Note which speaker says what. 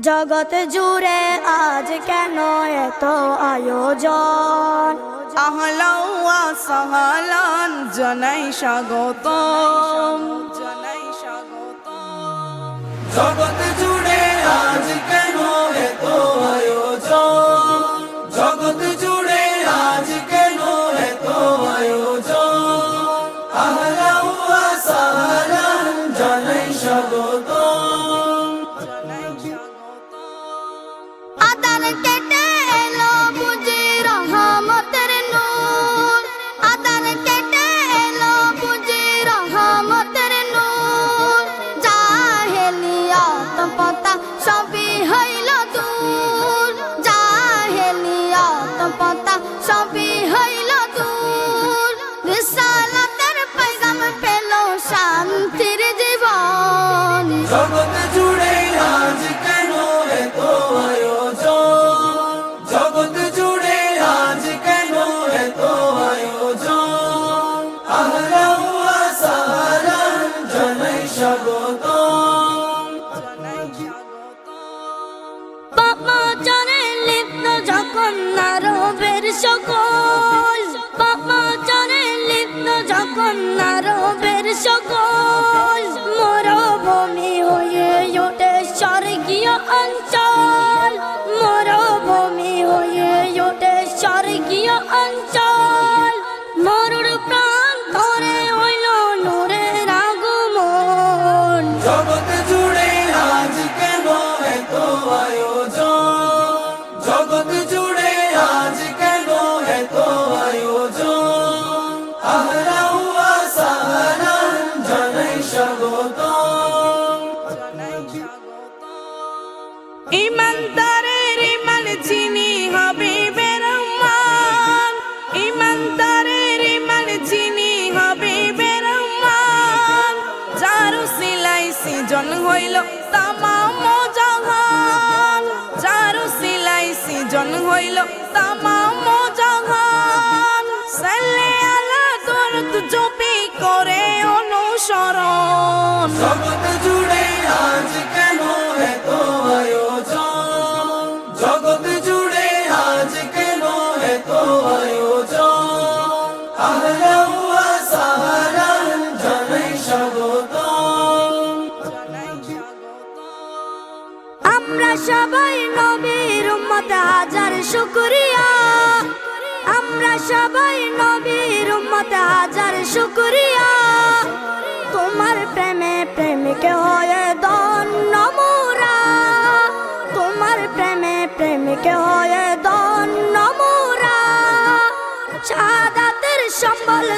Speaker 1: জগৎ জুড়ে আজ কেন এত আয়োজন?
Speaker 2: আহলাওয়া সাহালান, জানাই স্বাগতম। জানাই স্বাগতম
Speaker 3: জগৎ জুড়ে আজ কেন এত আয়োজন? জুড়ে আজ কেন এত আয়োজন? আহলাউ ওয়া সাহলান, জানাই স্বাগতম।
Speaker 1: সকল বাবা চরে লিপ্ত যখন নারবের সকল, মরভূমি হয়ে ওঠে স্বর্গীয় অঞ্চল, মরভূমি হয়ে ওঠে স্বর্গীয় অঞ্চল। মরুর প্রাণ ধরে হইল নূরের আগমন।
Speaker 3: জগৎ জুড়ে আজ কেন এত আয়োজন? জগৎ
Speaker 2: ইমানদারের ইমান চিনি হাবিবের মান ইমানদারের ইমান চিনি হাবিবের মান যার সিলাই সিজন হইল তামাম জাহান। যার সিলাই সিজন হইল তামাম জাহান। সাল্লে আলা দরদ জপি করে অনুসরণ।
Speaker 1: সবাই নবীর উম্মত, হাজার শুকরিয়া। আমরা সবাই নবীর উম্মত, হাজার শুকরিয়া। তোমার প্রেমে প্রেমিক হয়ে ধন্য মোরা। তোমার প্রেমে প্রেমিক হয়ে ধন্য মোরা। সাদাতের সম্বল